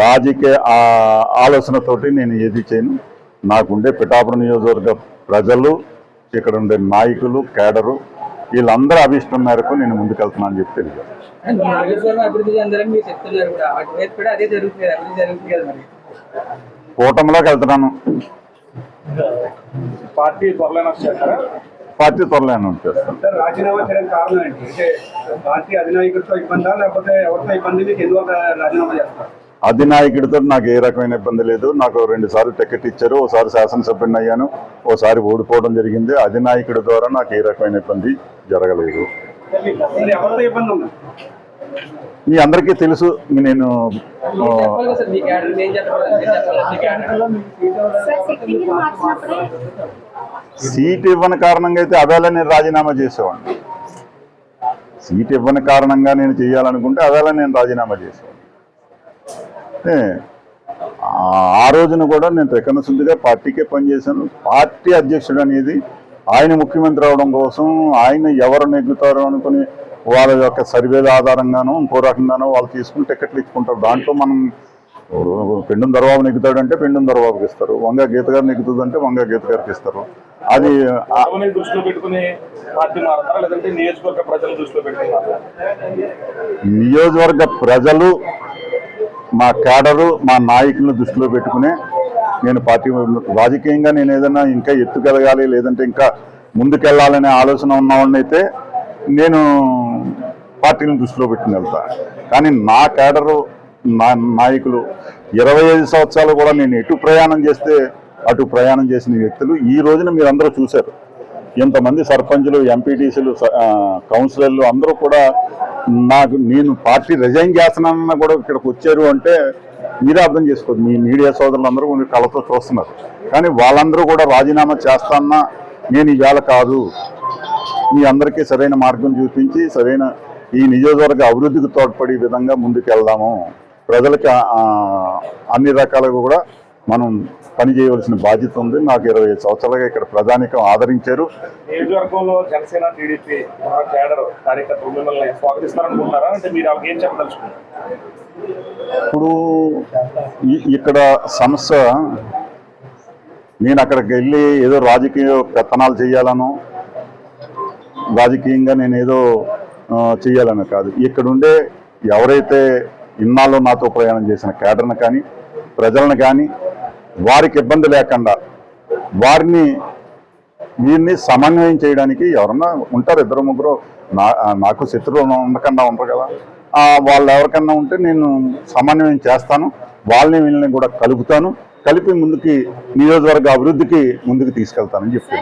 రాజకీయ ఆ ఆలోచనతోటి నేను ఏది చేయను. నాకుండే పిఠాపురం నియోజకవర్గ ప్రజలు ఇక్కడ ఉండే నాయకులు కేడరు వీళ్ళందరూ అభిష్టం మేరకు నేను ముందుకెళ్తున్నాను అని చెప్పి తెలియదు కూటమిలోకి వెళ్తున్నాను. పార్టీ త్వరలో చేస్తారా పార్టీ త్వరలో అనౌన్స్ చేస్తాను సార్ రాజీనామా చేయడానికి కారణం ఏంటి? అంటే పార్టీ అధినాయకుడితో ఇబ్బందా? లేకపోతే ఎవరితో ఇబ్బంది? మీకు ఎందువల్ల రాజీనామా చేస్తారు? అధినాయకుడితో నాకు ఏ రకమైన ఇబ్బంది లేదు. నాకు రెండు సార్లు టికెట్ ఇచ్చారు. ఓసారి శాసనసభ్యుని అయ్యాను. ఓసారి ఓడిపోవడం జరిగింది. అధినాయకుడి ద్వారా నాకు ఏ రకమైన ఇబ్బంది జరగలేదు. మీ అందరికీ తెలుసు నేను సీట్ ఇవ్వని కారణంగా అయితే అవేళ నేను రాజీనామా చేసేవాడిని. సీట్ ఇవ్వని కారణంగా నేను చేయాలనుకుంటే అవేళ నేను రాజీనామా చేసేవాడిని. ఆ- రోజున కూడా నేను రెక్కన శుద్ధిగా పార్టీకే పనిచేశాను. పార్టీ అధ్యక్షుడు అనేది ఆయన ముఖ్యమంత్రి అవడం కోసం ఆయన ఎవరు నెగ్గుతారో అనుకుని వాళ్ళ యొక్క సర్వేల ఆధారంగానో ఇంకో రకంగానో వాళ్ళు తీసుకుని టికెట్లు ఇచ్చుకుంటారు. దాంట్లో మనం పెండుం దర్బాబు నెగ్గుతాడంటే పెండుం దర్బాబుకి ఇస్తారు. వంగ గీత గారు నెగ్గుతుందంటే వంగ గీత గారికి ఇస్తారు. అది నియోజకవర్గ ప్రజలు మా కేడరు మా నాయకులను దృష్టిలో పెట్టుకునే నేను పార్టీ రాజకీయంగా నేను ఏదైనా ఇంకా ఎత్తుకెదగాలి లేదంటే ఇంకా ముందుకెళ్ళాలనే ఆలోచన ఉన్నవాడిని అయితే నేను పార్టీని దృష్టిలో పెట్టుకుని వెళ్తా. కానీ నా కేడరు నా నాయకులు ఇరవై ఐదు సంవత్సరాలు కూడా నేను ఎటు ప్రయాణం చేస్తే అటు ప్రయాణం చేసిన వ్యక్తులు ఈ రోజున మీరు అందరూ చూశారు. ఇంతమంది సర్పంచులు ఎంపీటీసీలు కౌన్సిలర్లు అందరూ కూడా నాకు నేను పార్టీ రిజైన్ చేస్తున్నానన్న కూడా ఇక్కడికి వచ్చారు అంటే మీరే అర్థం చేసుకోండి. మీ మీడియా సోదరులందరూ మీరు కళ్ళతో చూస్తున్నారు. కానీ వాళ్ళందరూ కూడా రాజీనామా చేస్తాన్నా నేను ఇవాళ కాదు. మీ అందరికీ సరైన మార్గం చూపించి సరైన ఈ నియోజకవర్గ అభివృద్ధికి తోడ్పడే విధంగా ముందుకు వెళ్దాము ప్రజలకి అన్ని రకాలుగా కూడా మనం పని చేయవలసిన బాధ్యత ఉంది. నాకు ఇరవై ఐదు సంవత్సరాలుగా ఇక్కడ ప్రధానికం ఆదరించారు. నియోజకవర్గంలో జనసేన టీడీపీ మన కేడర్ కార్యకర్తలు మిమ్మల్ని స్వాగతిస్తారనుకుంటున్నారా? అంటే మీరు వాళ్ళకి ఏం చెప్పదలుచుకున్నారు? ఇప్పుడు ఇక్కడ సమస్య నేను అక్కడికి వెళ్ళి ఏదో రాజకీయ పెత్తనాలు చేయాలను రాజకీయంగా నేను ఏదో చేయాలని కాదు. ఇక్కడుండే ఎవరైతే ఇన్నాళ్ళు నాతో ప్రయాణం చేసిన కేడర్ని కానీ ప్రజలను కానీ వారికి ఇబ్బంది లేకుండా వారిని వీరిని సమన్వయం చేయడానికి ఎవరన్నా ఉంటారు? ఇద్దరు ముగ్గురు? నా నాకు శత్రువులు ఉండకుండా ఉంటారు కదా. వాళ్ళు ఎవరికన్నా ఉంటే నేను సమన్వయం చేస్తాను. వాళ్ళని వీళ్ళని కూడా కలుపుతాను. కలిపి ముందుకి నియోజకవర్గ అభివృద్ధికి ముందుకు తీసుకెళ్తానని చెప్పి